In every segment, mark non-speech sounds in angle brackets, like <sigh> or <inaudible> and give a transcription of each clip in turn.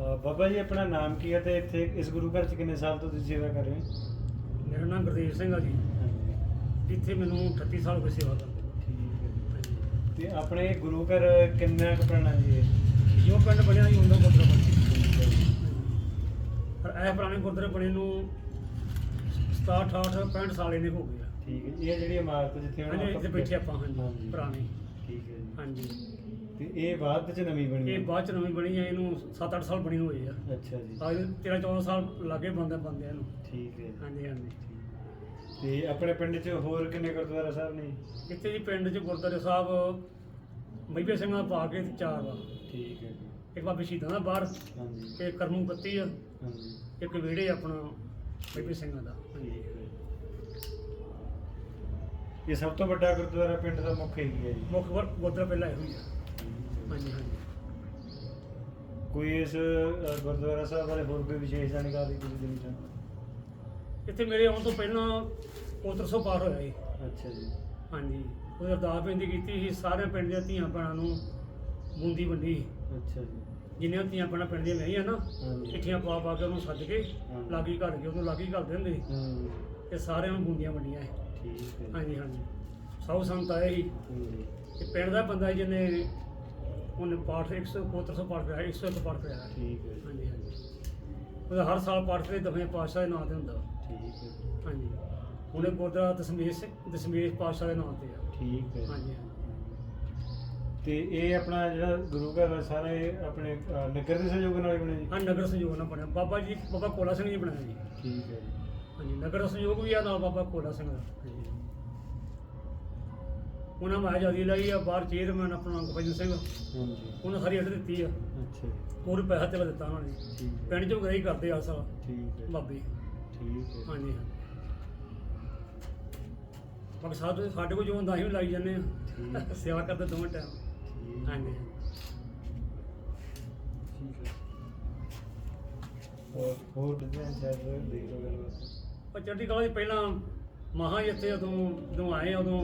ਬਾਬਾ ਜੀ ਆਪਣਾ ਨਾਮ ਕੀ ਹੈ ਤੇ ਇੱਥੇ ਇਸ ਗੁਰੂ ਘਰ ਚ ਕਿੰਨੇ ਸਾਲ ਤੋਂ ਤੁਸੀਂ ਸੇਵਾ ਕਰ ਰਹੇ ਹੋ? ਮੇਰਾ ਨਾਮ ਗੁਰਦੇਵ ਸਿੰਘ ਆ ਜੀ। ਇੱਥੇ ਮੈਨੂੰ 38 ਸਾਲ ਹੋ ਗਏ ਸੇਵਾ ਕਰਦੇ ਹੈ। ਤੇ ਆਪਣੇ ਗੁਰੂ ਘਰ ਕਿੰਨਾ ਕੁ ਪੁਰਾਣਾ ਜੀ ਇਹ? ਜੋ ਪਿੰਡ ਬਣਿਆ ਜੀ ਉਹਦਾ ਗੁਰਦੁਆਰਾ ਬਣਿਆ ਪਰ ਇਹ ਪੁਰਾਣੇ ਗੁਰਦੁਆਰੇ ਬਣੇ ਨੂੰ 67 68 65 ਸਾਲ ਇਹਨੇ ਹੋ ਗਏ ਆ। ਠੀਕ ਹੈ ਜੀ। ਇਹ ਜਿਹੜੀ ਇਮਾਰਤ ਜਿੱਥੇ ਹੁਣ ਹਾਂਜੀ ਇੱਥੇ ਆਪਾਂ- ਬੈਠੇ ਆਪਾਂ ਹਾਂਜੀ ਹਾਂਜੀ। ਪੁਰਾਣੇ। ਠੀਕ ਹੈ ਜੀ। ਹਾਂਜੀ। ਤੇ ਇਹ ਬਾਅਦ ਚ ਨਵੀਂ ਬਣੀ ਇਹ ਹੈ? ਬਾਅਦ ਚ ਨਵੀਂ ਬਣੀ ਆ ਇਹਨੂੰ 7-8 ਸਾਲ ਬਣੀ ਹੋਈ ਆ। ਅੱਛਾ ਜੀ। ਅੱਜ 13-14 ਸਾਲ ਲੱਗੇ ਬੰਦੇ ਬੰਦਿਆਂ ਨੂੰ ਠੀਕ ਹੈ। ਹਾਂਜੀ ਹਾਂਜੀ। ਤੇ ਆਪਣੇ ਪਿੰਡ ਚ ਹੋਰ ਕਿੰਨੇ ਗੁਰਦੁਆਰਾ ਸਾਹਿਬ ਨੇ? ਇੱਥੇ ਜੀ ਪਿੰਡ 'ਚ ਗੁਰਦੁਆਰੇ ਸਾਹਿਬ ਮਈਬੇ ਸਿੰਘ ਦਾ ਪਾ ਕੇ ਚਾਰ ਵਾ ਠੀਕ ਹੈ ਜੀ। ਇੱਕ ਬਾਬੇ ਸ਼ਹੀਦਾਂ ਦਾ ਬਾਹਰ ਹਾਂਜੀ। ਤੇ ਕਰਮੂ ਪੱਤੀ ਆ। ਹਾਂਜੀ। ਇੱਕ ਵਿਹੜੇ ਆਪਣਾ ਮਈਬੇ ਸਿੰਘਾਂ ਦਾ। ਹੈ ਇਹ ਸਭ ਤੋਂ ਵੱਡਾ ਗੁਰਦੁਆਰਾ ਪਿੰਡ ਦਾ ਮੁੱਖ ਹੀ ਹੈ ਜੀ। ਮੁੱਖ ਗੁਰ- ਗੁਰਦੁਆਰਾ ਪਹਿਲਾਂ ਇਹੋ ਹੀ ਆ। ਹਾਂਜੀ ਹਾਂਜੀ। ਕੋਈ ਇਸ ਅ, ਗੁਰਦੁਆਰਾ ਸਾਹਿਬ ਬਾਰੇ ਹੋਰ ਕੋਈ ਵਿਸ਼ੇਸ਼ ਜਾਣਕਾਰੀ ਤੁਸੀਂ ਦੇਣੀ ਚਾਹੁੰਦੇ ਇੱਥੇ ਮੇਰੇ ਆਉਣ ਤੋਂ ਪਹਿਲਾਂ ਕੋਤਰ ਸੌ ਪਾਰ ਹੋਇਆ ਸੀ ਅੱਛਾ ਜੀ। ਹਾਂਜੀ। ਉਹਦੀ ਅਰਦਾਸ ਬੇਨਤੀ ਕੀਤੀ ਸੀ ਸਾਰੇ ਪਿੰਡ ਦੀਆਂ ਧੀਆਂ ਭੈਣਾਂ ਨੂੰ ਬੂੰਦੀ ਵੰਡੀ। ਅੱਛਾ ਜੀ। ਜਿੰਨੀਆਂ ਧੀਆਂ ਭੈਣਾਂ ਪਿੰਡ ਦੀਆਂ ਵਹੀਆਂ ਨਾ ਹਾਂਜੀ। ਚਿੱਠੀਆਂ ਪਾ ਪਾ ਕੇ ਉਹਨੂੰ ਸੱਦ ਕੇ ਹਾਂ। ਲਾਗੀ ਘਰ ਕੇ ਉਹਨੂੰ ਲਾਗੀ ਕਰਦੇ ਹੁੰਦੇ ਸੀ ਹੂੰ ਤੇ ਸਾਰਿਆਂ ਨੂੰ ਬੂੰਦੀਆਂ ਵੰਡੀਆਂ ਸੀ ਠੀਕ ਹੈ। ਹਾਂਜੀ ਹਾਂਜੀ। ਸੌ ਸੰਤ ਆਏ ਸੀ। ਤੇ ਪਿੰਡ ਦਾ ਬੰਦਾ ਜਿਹਨੇ ਉਹਨੇ ਪਾਠ 100 ਕੋਤਰ ਸੌ ਪਾਠ ਕਰਾਇਆ 101 ਪਾਠ ਕਰਾਇਆ ਠੀਕ ਹੈ ਹਾਂਜੀ ਹਾਂਜੀ। ਉਹਦਾ ਹਰ ਸਾਲ ਪਾਠ ਕਰੇ ਦਵੇਂ ਪਾਤਸ਼ਾਹ ਦੇ ਨਾਂ ਤੇ ਹੁੰਦਾ। ਠੀਕ ਹੈ ਹਾਂਜੀ। ਉਹਨੇ ਗੁਰਦੁਆਰਾ ਦਸ਼ਮੇਸ਼ ਦਸ਼ਮੇਸ਼ ਪਾਤਸ਼ਾਹ ਦੇ ਨਾਂ ਤੇ ਆ। ਠੀਕ ਹੈ ਹਾਂਜੀ ਹਾਂਜੀ। ਤੇ ਇਹ ਆਪਣਾ ਜਿਹੜਾ ਗੁਰੂ ਘਰ ਹੈ ਸਾਰਾ ਇਹ ਆਪਣੇ ਨਗਰ ਦੇ ਸਹਿਯੋਗ ਨਾਲ ਹੀ ਬਣਿਆ ਜੀ? ਹਾਂ ਨਗਰ ਸੰਯੋਗ ਨਾਲ ਬਣਿਆ। ਬਾਬਾ ਜੀ ਬਾਬਾ ਕੋਲਾ ਸਿੰਘ ਜੀ ਬਣਾਇਆ ਜੀ। ਠੀਕ ਹੈ ਜੀ। ਹਾਂਜੀ ਨਗਰ ਸੰਯੋਗ ਵੀ ਆ ਨਾਲ ਬਾਬਾ ਕੋਲਾ ਸਿੰਘ ਦਾ। ਠੀਕ। ਉਹਨਾਂ ਮੈਂ ਆਜ਼ਾਦੀ ਲਈ ਆ ਬਾਹਰ ਚੇਅਰਮੈਨ ਆਪਣਾ ਗੋਬਿੰਦ ਸਿੰਘ। ਹਾਂਜੀ। ਉਹਨਾਂ ਸਾਰੀ ਅੱਡ ਦਿੱਤੀ ਆ। ਅੱਛਾ। ਜੀ ਹੋਰ ਪੈਸਾ ਤੇ ਦਿੱਤਾ ਉਹਨਾਂ ਨੇ। ਠੀਕ ਹੈ। ਪਿੰਡ ਚੋਂ ਗਈ ਕਰਦੇ ਆ ਸਾਲ ਠੀਕ ਹੈ। ਬਾਬੇ। ਠੀਕ ਹੈ। ਹਾਂਜੀ ਹਾਂ ਬਾਕੀ ਸਾਡੇ ਸਾਡੇ ਕੋਲ ਜੋ ਹੁੰਦਾ ਅਸੀਂ ਵੀ ਲਾਈ ਜਾਂਦੇ। ਆ। <laughs> ਸੇਵਾ ਕਰਦੇ ਦੋਵੇਂ ਟਾਈਮ ਠੀਕ ਹੈ। ਹਾਂਜੀ। ਠੀਕ ਹੈ। ਹੋਰ ਹੋਰ ਡਿਜ਼ਾਈਨ ਸ਼ਾਇਦ ਦੇਖ ਲਓ ਉਹ ਚੜ੍ਹਦੀ ਕਲਾ ਦੀ ਪਹਿਲਾਂ ਮਹਾ ਇੱਥੇ ਉਦੋਂ ਜਦੋਂ ਆਏ ਆ, ਉਦੋਂ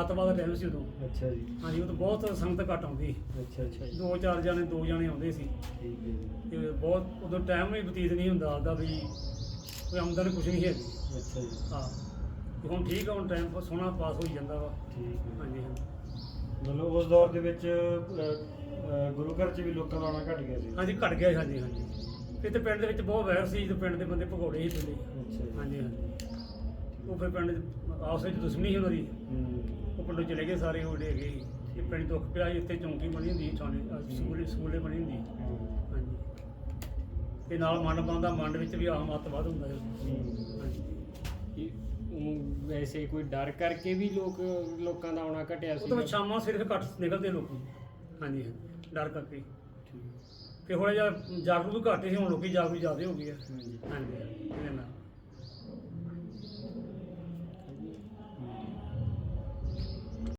ਅੱਤਵਾਦ ਦਾ ਟਾਈਮ ਸੀ ਉਦੋਂ। ਅੱਛਾ ਜੀ। ਹਾਂਜੀ ਉਦੋਂ ਬਹੁਤ ਸੰਗਤ ਘੱਟ ਆਉਂਦੀ ਅੱਛਾ ਅੱਛਾ ਜੀ। ਦੋ ਚਾਰ ਜਾਣੇ ਦੋ ਜਾਣੇ ਆਉਂਦੇ ਸੀ। ਠੀਕ ਹੈ ਜੀ। ਤੇ ਬਹੁਤ ਉਦੋਂ ਟਾਈਮ ਵੀ ਬਤੀਤ ਨਹੀਂ ਹੁੰਦਾ ਆਪਦਾ ਵੀ ਕੋਈ ਆਮਦਨ ਕੁਝ ਨਹੀਂ ਹੈਗੀ ਅੱਛਾ ਜੀ। ਹਾਂ। ਤੇ ਹੁਣ ਠੀਕ ਆ ਹੁਣ ਟਾਈਮ ਸੋਹਣਾ ਪਾਸ ਹੋਈ ਜਾਂਦਾ ਵਾ। ਠੀਕ ਹੈ। ਹਾਂਜੀ ਹਾਂਜੀ। ਮਤਲਬ ਉਸ ਦੌਰ ਦੇ ਵਿੱਚ ਅ, ਅ, ਗੁਰੂ ਘਰ 'ਚ ਵੀ ਲੋਕਾਂ ਦਾ ਆਉਣਾ ਘਟ ਗਿਆ ਸੀ। ਹਾਂਜੀ ਘਟ ਗਿਆ ਹਾਂਜੀ ਹਾਂਜੀ। ਇੱਥੇ ਪਿੰਡ ਦੇ ਵਿੱਚ ਬਹੁਤ ਵੈਰ ਸੀ ਤੇ ਪਿੰਡ ਦੇ ਬੰਦੇ ਭਗੌੜੇ ਸੀ। ਪਹਿਲੇ ਅੱਛਾ ਜੀ। ਹਾਂਜੀ ਹਾਂਜੀ। ਉਹ ਫਿਰ ਪਿੰਡ ਦੇ ਆਪਸ ਵਿੱਚ ਦੁਸ਼ਮਣੀ ਸੀ ਉਹਨਾਂ ਦੀ। ਉਹ ਪਿੰਡੋਂ ਚਲੇ ਗਏ ਸਾਰੇ ਉਹ ਡੇ ਗਏ ਇਹ ਪਿੰਡ ਦੁੱਖ ਪਿਆ ਸੀ, ਇੱਥੇ ਚੌਂਕੀ ਬਣੀ ਹੁੰਦੀ ਸੀ, ਥਾਣੇ ਅਹ ਸਕੂਲੇ ਸਕੂਲੇ ਬਣੀ ਹੁੰਦੀ ਸੀ। ਹਾਂਜੀ। ਤੇ ਨਾਲ ਮੰਡ ਪਾਉਂਦਾ ਮੰਡ ਵਿੱਚ ਵੀ ਆਮ ਅੱਤਵਾਦ ਹੁੰਦਾ ਹੂੰ। ਹਾਂਜੀ। ਇਹ ਊਂ ਵੈਸੇ ਕੋਈ ਡਰ ਕਰਕੇ ਵੀ ਲੋਕ ਲੋਕਾਂ ਦਾ ਆਉਣਾ ਘਟਿਆ ਉਹ ਸੀ? ਤਾਂ ਸ਼ਾਮਾਂ ਸਿਰਫ ਘੱਟ ਨਿਕਲਦੇ ਲੋਕੀ। ਹਾਂਜੀ ਹਾਂਜੀ। ਡਰ ਕਰਕੇ। ਤੇ ਹੁਣ ਜਿਹਾ ਜਾਗਰੂਕ ਵੀ ਘੱਟ ਸੀ ਹੁਣ ਲੋਕੀ ਜਾਗਰੂਕ ਜ਼ਿਆਦਾ ਹੋ ਗਏ ਆ। ਹਾਂਜੀ।